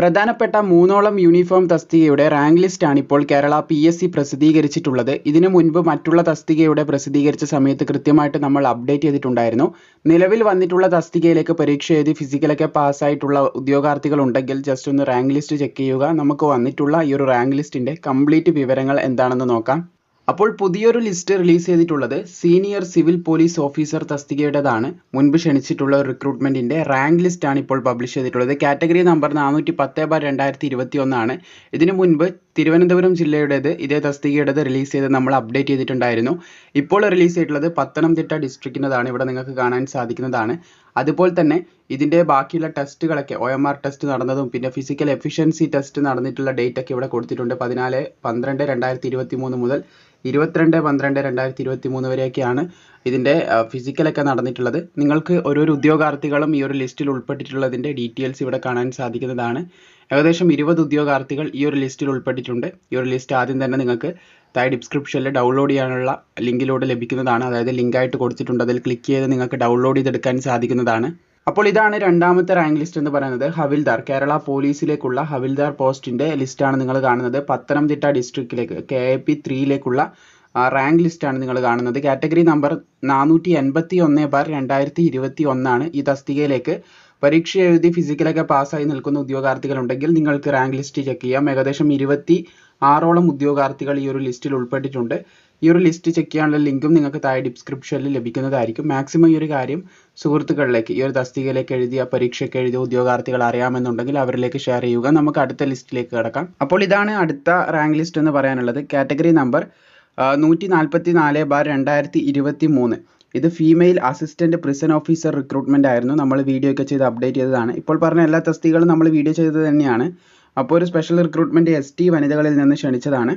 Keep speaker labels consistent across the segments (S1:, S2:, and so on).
S1: പ്രധാനപ്പെട്ട മൂന്നോളം uniform തസ്തികയുടെ rank ലിസ്റ്റാണ് ഇപ്പോൾ കേരള പി എസ് സി പ്രസിദ്ധീകരിച്ചിട്ടുള്ളത്. ഇതിനു മുൻപ് മറ്റുള്ള തസ്തികയുടെ പ്രസിദ്ധീകരിച്ച സമയത്ത് കൃത്യമായിട്ട് നമ്മൾ അപ്ഡേറ്റ് ചെയ്തിട്ടുണ്ടായിരുന്നു. നിലവിൽ വന്നിട്ടുള്ള തസ്തികയിലേക്ക് പരീക്ഷ എഴുതി ഫിസിക്കലൊക്കെ പാസ്സായിട്ടുള്ള ഉദ്യോഗാർത്ഥികൾ ഉണ്ടെങ്കിൽ ജസ്റ്റ് ഒന്ന് റാങ്ക് ലിസ്റ്റ് ചെക്ക് ചെയ്യുക. നമുക്ക് വന്നിട്ടുള്ള ഈ ഒരു റാങ്ക് ലിസ്റ്റിന്റെ കംപ്ലീറ്റ് വിവരങ്ങൾ എന്താണെന്ന് നോക്കാം. അപ്പോൾ പുതിയൊരു ലിസ്റ്റ് റിലീസ് ചെയ്തിട്ടുള്ളത് സീനിയർ സിവിൽ പോലീസ് ഓഫീസർ തസ്തികയുടേതാണ്. മുൻപ് ക്ഷണിച്ചിട്ടുള്ള റിക്രൂട്ട്മെന്റിന്റെ റാങ്ക് ലിസ്റ്റ് ആണ് ഇപ്പോൾ പബ്ലിഷ് ചെയ്തിട്ടുള്ളത്. കാറ്റഗറി നമ്പർ നാനൂറ്റി പത്ത് ബാർ രണ്ടായിരത്തി ഇരുപത്തി ഒന്നാണ് ഇതിനു മുൻപ് തിരുവനന്തപുരം ജില്ലയുടേത് ഇതേ തസ്തികയുടേത് റിലീസ് ചെയ്ത് നമ്മൾ അപ്ഡേറ്റ് ചെയ്തിട്ടുണ്ടായിരുന്നു. ഇപ്പോൾ റിലീസ് ചെയ്തിട്ടുള്ളത് പത്തനംതിട്ട ഡിസ്ട്രിക്റ്റിന്റെതാണ് ഇവിടെ നിങ്ങൾക്ക് കാണാൻ സാധിക്കുന്നതാണ്. അതുപോലെ തന്നെ ഇതിന്റെ ബാക്കിയുള്ള ടെസ്റ്റുകളൊക്കെ ഒ എം ആർ ടെസ്റ്റ് നടന്നതും പിന്നെ ഫിസിക്കൽ എഫിഷ്യൻസി ടെസ്റ്റ് നടന്നിട്ടുള്ള ഡേറ്റ് ഒക്കെ ഇവിടെ കൊടുത്തിട്ടുണ്ട്. പതിനാല് പന്ത്രണ്ട് രണ്ടായിരത്തി ഇരുപത്തി മൂന്ന് മുതൽ ഇരുപത്തിരണ്ട് പന്ത്രണ്ട് രണ്ടായിരത്തി ഇരുപത്തി മൂന്ന് വരെയൊക്കെയാണ് ഇതിന്റെ ഫിസിക്കലൊക്കെ നടന്നിട്ടുള്ളത്. നിങ്ങൾക്ക് ഓരോരോ ഉദ്യോഗാർത്ഥികളും ഈ ഒരു ലിസ്റ്റിൽ ഉൾപ്പെട്ടിട്ടുള്ളതിന്റെ ഡീറ്റെയിൽസ് ഇവിടെ കാണാൻ സാധിക്കുന്നതാണ്. ഏകദേശം ഇരുപത് ഉദ്യോഗാർത്ഥികൾ ഈ ഒരു ലിസ്റ്റിൽ ഉൾപ്പെട്ടിട്ടുണ്ട്. ഈ ഒരു ലിസ്റ്റ് ആദ്യം തന്നെ നിങ്ങൾക്ക് താഴെ ഡിസ്ക്രിപ്ഷനിൽ ഡൗൺലോഡ് ചെയ്യാനുള്ള ലിങ്കിലൂടെ ലഭിക്കുന്നതാണ്. അതായത് ലിങ്കായിട്ട് കൊടുത്തിട്ടുണ്ട്. അതിൽ ക്ലിക്ക് ചെയ്ത് നിങ്ങൾക്ക് ഡൗൺലോഡ് ചെയ്തെടുക്കാൻ സാധിക്കുന്നതാണ്. അപ്പോൾ ഇതാണ് രണ്ടാമത്തെ റാങ്ക് ലിസ്റ്റ് എന്ന് പറയുന്നത്. ഹവിൽദാർ കേരള പോലീസിലേക്കുള്ള ഹവിൽദാർ പോസ്റ്റിന്റെ ലിസ്റ്റാണ് നിങ്ങൾ കാണുന്നത്. പത്തനംതിട്ട ഡിസ്ട്രിക്റ്റിലേക്ക് കെ എ പി ത്രീയിലേക്കുള്ള റാങ്ക് ലിസ്റ്റാണ് നിങ്ങൾ കാണുന്നത് കാറ്റഗറി നമ്പർ നാനൂറ്റി എൺപത്തി ഒന്ന് ബാർ രണ്ടായിരത്തി ഇരുപത്തി ഒന്നാണ് ഈ തസ്തികയിലേക്ക് പരീക്ഷ എഴുതി ഫിസിക്കലൊക്കെ പാസ്സായി നിൽക്കുന്ന ഉദ്യോഗാർത്ഥികൾ ഉണ്ടെങ്കിൽ നിങ്ങൾക്ക് റാങ്ക് ലിസ്റ്റ് ചെക്ക് ചെയ്യാം. ഏകദേശം ഇരുപത്തി ആറോളം ഉദ്യോഗാർത്ഥികൾ ഈ ഒരു ലിസ്റ്റിൽ ഉൾപ്പെട്ടിട്ടുണ്ട്. ഈ ഒരു ലിസ്റ്റ് ചെക്ക് ചെയ്യാനുള്ള ലിങ്കും നിങ്ങൾക്ക് താഴെ ഡിസ്ക്രിപ്ഷനിൽ ലഭിക്കുന്നതായിരിക്കും. മാക്സിമം ഈ ഒരു കാര്യം സുഹൃത്തുക്കളിലേക്ക് ഈ ഒരു തസ്തികയിലേക്ക് എഴുതിയ പരീക്ഷയ്ക്ക് എഴുതിയ ഉദ്യോഗാർത്ഥികൾ അറിയാമെന്നുണ്ടെങ്കിൽ അവരിലേക്ക് ഷെയർ ചെയ്യുക. നമുക്ക് അടുത്ത ലിസ്റ്റിലേക്ക് കിടക്കാം. അപ്പോൾ ഇതാണ് അടുത്ത റാങ്ക് ലിസ്റ്റ് എന്ന് പറയാനുള്ളത്. കാറ്റഗറി നമ്പർ നൂറ്റി നാൽപ്പത്തി നാല് ബാർ രണ്ടായിരത്തി ഇരുപത്തി മൂന്ന് ഇത് female assistant prison officer recruitment ആയിരുന്നു. നമ്മൾ വീഡിയോ ഒക്കെ ചെയ്ത് അപ്ഡേറ്റ് ചെയ്തതാണ്. ഇപ്പോൾ പറഞ്ഞ എല്ലാ തസ്തികളും നമ്മൾ വീഡിയോ ചെയ്തത് തന്നെയാണ്. അപ്പോൾ ഒരു സ്പെഷ്യൽ റിക്രൂട്ട്മെന്റ് എസ് ടി വനിതകളിൽ നിന്ന് ക്ഷണിച്ചതാണ്.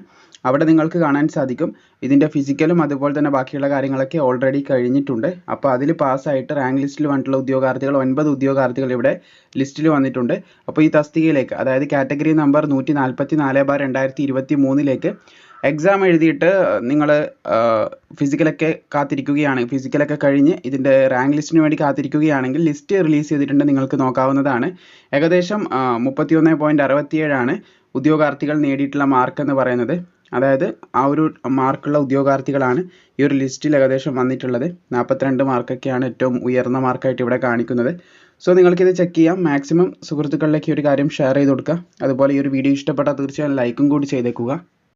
S1: അവിടെ നിങ്ങൾക്ക് കാണാൻ സാധിക്കും. ഇതിന്റെ ഫിസിക്കലും അതുപോലെ തന്നെ ബാക്കിയുള്ള കാര്യങ്ങളൊക്കെ ഓൾറെഡി കഴിഞ്ഞിട്ടുണ്ട്. അപ്പോൾ അതിൽ പാസ്സായിട്ട് റാങ്ക് ലിസ്റ്റിൽ വന്നിട്ടുള്ള ഉദ്യോഗാർത്ഥികൾ ഒൻപത് ഉദ്യോഗാർത്ഥികൾ ഇവിടെ ലിസ്റ്റിൽ വന്നിട്ടുണ്ട്. അപ്പോൾ ഈ തസ്തികയിലേക്ക് അതായത് കാറ്റഗറി നമ്പർ നൂറ്റി നാൽപ്പത്തി നാല് ബാർ രണ്ടായിരത്തി ഇരുപത്തി മൂന്നിലേക്ക് എക്സാം എഴുതിയിട്ട് നിങ്ങൾ ഫിസിക്കലൊക്കെ കാത്തിരിക്കുകയാണ്. ഫിസിക്കലൊക്കെ കഴിഞ്ഞ് ഇതിന്റെ റാങ്ക് ലിസ്റ്റിന് വേണ്ടി കാത്തിരിക്കുകയാണെങ്കിൽ ലിസ്റ്റ് റിലീസ് ചെയ്തിട്ടുണ്ട് നിങ്ങൾക്ക് നോക്കാവുന്നതാണ്. ഏകദേശം മുപ്പത്തിയൊന്ന് പോയിന്റ് അറുപത്തിയേഴാണ് ഉദ്യോഗാർത്ഥികൾ നേടിയിട്ടുള്ള മാർക്ക് എന്ന് പറയുന്നത്. അതായത് ആ ഒരു മാർക്കുള്ള ഉദ്യോഗാർത്ഥികളാണ് ഈ ഒരു ലിസ്റ്റിൽ ഏകദേശം വന്നിട്ടുള്ളത്. നാൽപ്പത്തിരണ്ട് മാർക്കൊക്കെയാണ് ഏറ്റവും ഉയർന്ന മാർക്കായിട്ട് ഇവിടെ കാണിക്കുന്നത്. സോ നിങ്ങൾക്കിത് ചെക്ക് ചെയ്യാം. മാക്സിമം സുഹൃത്തുക്കളിലേക്ക് ഈ ഒരു കാര്യം ഷെയർ ചെയ്ത് കൊടുക്കുക. അതുപോലെ ഈ ഒരു വീഡിയോ ഇഷ്ടപ്പെട്ടാൽ തീർച്ചയായും ലൈക്കും കൂടി ചെയ്തേക്കുക.